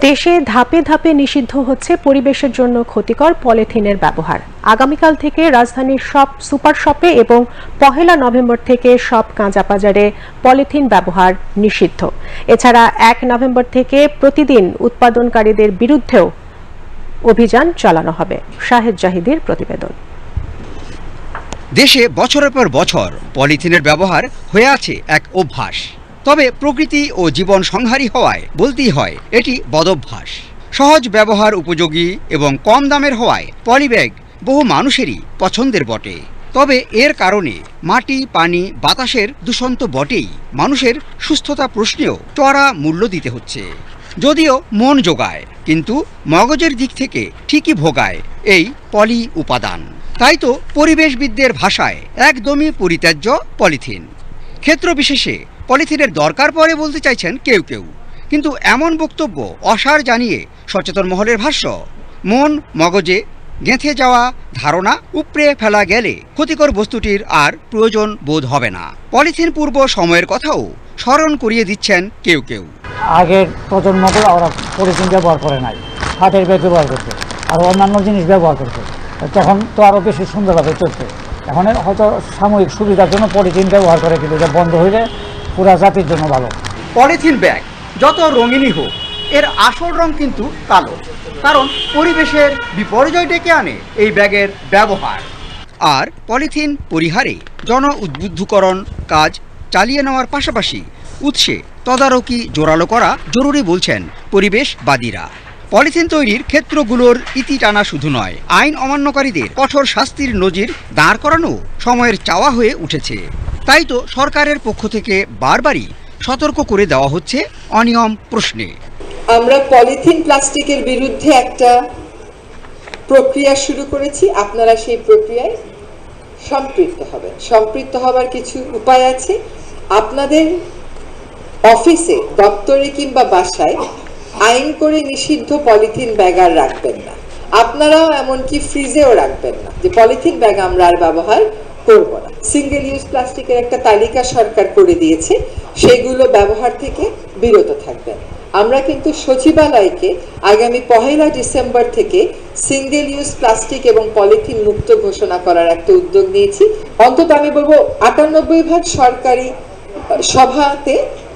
দেশে ধাপে ধাপে নিষিদ্ধ হচ্ছে পরিবেশের জন্য ক্ষতিকর পলিথিনের ব্যবহার। আগামীকাল থেকে রাজধানীর সব সুপার শপে এবং পহেলা নভেম্বর থেকে সব কাঁচা বাজারে পলিথিন ব্যবহার নিষিদ্ধ। এছাড়া এক নভেম্বর থেকে প্রতিদিন উৎপাদনকারীদের বিরুদ্ধেও অভিযান চালানো হবে। শাহেদ জাহিদের প্রতিবেদন। দেশে বছরের পর বছর পলিথিনের ব্যবহার হয়ে আছে এক অভ্যাস। তবে প্রকৃতি ও জীবন সংহারী হওয়ায় বলতেই হয়, এটি বদভ্যাস। সহজ ব্যবহার উপযোগী এবং কম দামের হওয়ায় পলিব্যাগ বহু মানুষেরই পছন্দের বটে। তবে এর কারণে মাটি, পানি, বাতাসের দূষণ তো বটেই। মানুষের সুস্থতা প্রশ্নেও চড়া মূল্য দিতে হচ্ছে। যদিও মন যোগায় কিন্তু মগজের দিক থেকে ঠিকই ভোগায় এই পলি উপাদান। তাই তো পরিবেশবিদদের ভাষায় একদমই পরিত্যাজ্য পলিথিন। ক্ষেত্র বিশেষে পলিথিনের দরকার পড়ে বলতে চাইছেন কেউ কেউ। কিন্তু এমন বক্তব্য অসার জানিয়ে সচেতন মহলের ভাষ্য, মন মগজে গেঁথে যাওয়া ধারণা উপড়ে ফেলা গেলে ক্ষতিকর বস্তুটির আর প্রয়োজন বোধ হবে না। পলিথিন পূর্ব সময়ের কথাও স্মরণ করিয়ে দিচ্ছেন কেউ কেউ। আগের প্রজন্মকে ওরা পলিথিন ব্যবহার করে নাই, হাতের ব্যাগ ব্যবহার করতো আর অন্যান্য জিনিস ব্যবহার করতো তখন তো আরও বেশি সুন্দরভাবে চলতো এখন হয়তো সাময়িক সুবিধার জন্য পলিথিন ব্যবহার করে কিন্তু বন্ধ হইলে পুরা জাতির জন্য ভালো। পলিথিন ব্যাগ, যত রঙিনই হোক, এর আসল রং কিন্তু কালো। কারণ পরিবেশের বিপর্যয় ডেকে আনে এই ব্যাগের ব্যবহার। আর পলিথিন পরিহারে জন উদ্বুদ্ধকরণ কাজ চালিয়ে নেওয়ার পাশাপাশি উৎসে তদারকি জোরালো করা জরুরি বলছেন পরিবেশবাদীরা। পলিথিন তৈরির ক্ষেত্রগুলোর ইতি টানা শুধু নয়, আইন অমান্যকারীদের কঠোর শাস্তির নজির দাঁড় করানো সময়ের চাওয়া হয়ে উঠেছে। তাই তো সরকারের পক্ষ থেকে বারবারই সতর্ক করে দেওয়া হচ্ছে অনিয়ম প্রশ্নে। আমরা পলিথিন প্লাস্টিকের বিরুদ্ধে একটা প্রক্রিয়া শুরু করেছি। আপনারা সেই প্রক্রিয়ায় সম্পৃক্ত হবেন। সম্পৃক্ত হবার কিছু উপায় আছে। আপনাদের অফিসে, দপ্তরে কিংবা বাসায় আইন করে নিষিদ্ধ পলিথিন ব্যাগ আর রাখবেন না। আপনারাও এমনকি ফ্রিজেও রাখবেন না। যে পলিথিন ব্যাগ আমরা আর ব্যবহার করব না। সিঙ্গেল ইউজ প্লাস্টিকের একটা তালিকা সরকার করে দিয়েছে, সেগুলো ব্যবহার থেকে বিরত থাকবেন। আমরা কিন্তু সচিবালয়কে আগামী পহেলা ডিসেম্বর থেকে সিঙ্গেল ইউজ প্লাস্টিক এবং পলিথিন মুক্ত ঘোষণা করার একটা উদ্যোগ নিয়েছি। অন্তত আমি বলব আটানব্বই ভাগ সরকারি সভাতে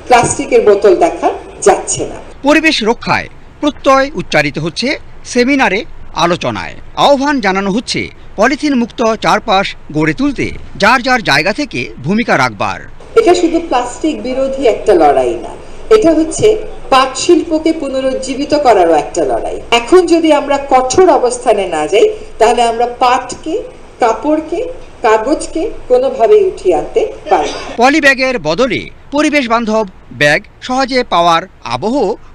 প্লাস্টিকের বোতল দেখা যাচ্ছে না। পরিবেশ রক্ষায় প্রত্যয় উচ্চারিত হচ্ছে সেমিনারে আলোচনায়। আহ্বান জানানো হচ্ছে পলিথিন মুক্ত চারপাশ গড়ে তুলতে যার যার জায়গা থেকে ভূমিকা রাখবার। এটা শুধু প্লাস্টিক বিরোধী একটা লড়াই না এটা হচ্ছে পাট শিল্পকে পুনরুজ্জীবিত করারও একটা লড়াই। এখন যদি আমরা কঠোর অবস্থানে না যাই তাহলে আমরা পাটকে কাপড়কে কাগজকে কোনোভাবেই উঠিয়ে আনতে পারি। পলি ব্যাগের বদলে পরিবেশ বান্ধব ব্যাগ সহজে পাওয়ার আবহ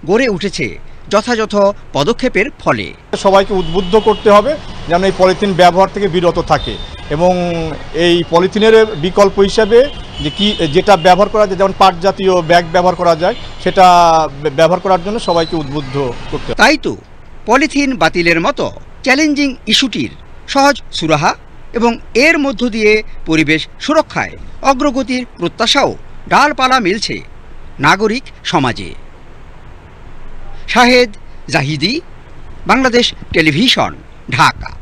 গড়ে উঠেছে। যথাযথ পদক্ষেপের ফলে। সবাইকে উদ্বুদ্ধ করতে হবে যেন এই পলিথিন ব্যবহার থেকে বিরত থাকে এবং এই পলিথিনের বিকল্প হিসাবে যে কি যেটা ব্যবহার করা যায় যেমন পাট জাতীয় ব্যাগ ব্যবহার করা যায় সেটা ব্যবহার করার জন্য সবাইকে উদ্বুদ্ধ করতে হবে। তাই তো পলিথিন বাতিলের মতো চ্যালেঞ্জিং ইস্যুটির সহজ সুরাহা এবং এর মধ্য দিয়ে পরিবেশ সুরক্ষায় অগ্রগতির প্রত্যাশাও ডালপালা মিলছে নাগরিক সমাজে। শাহেদ জাহিদি বাংলাদেশ টেলিভিশন ঢাকা।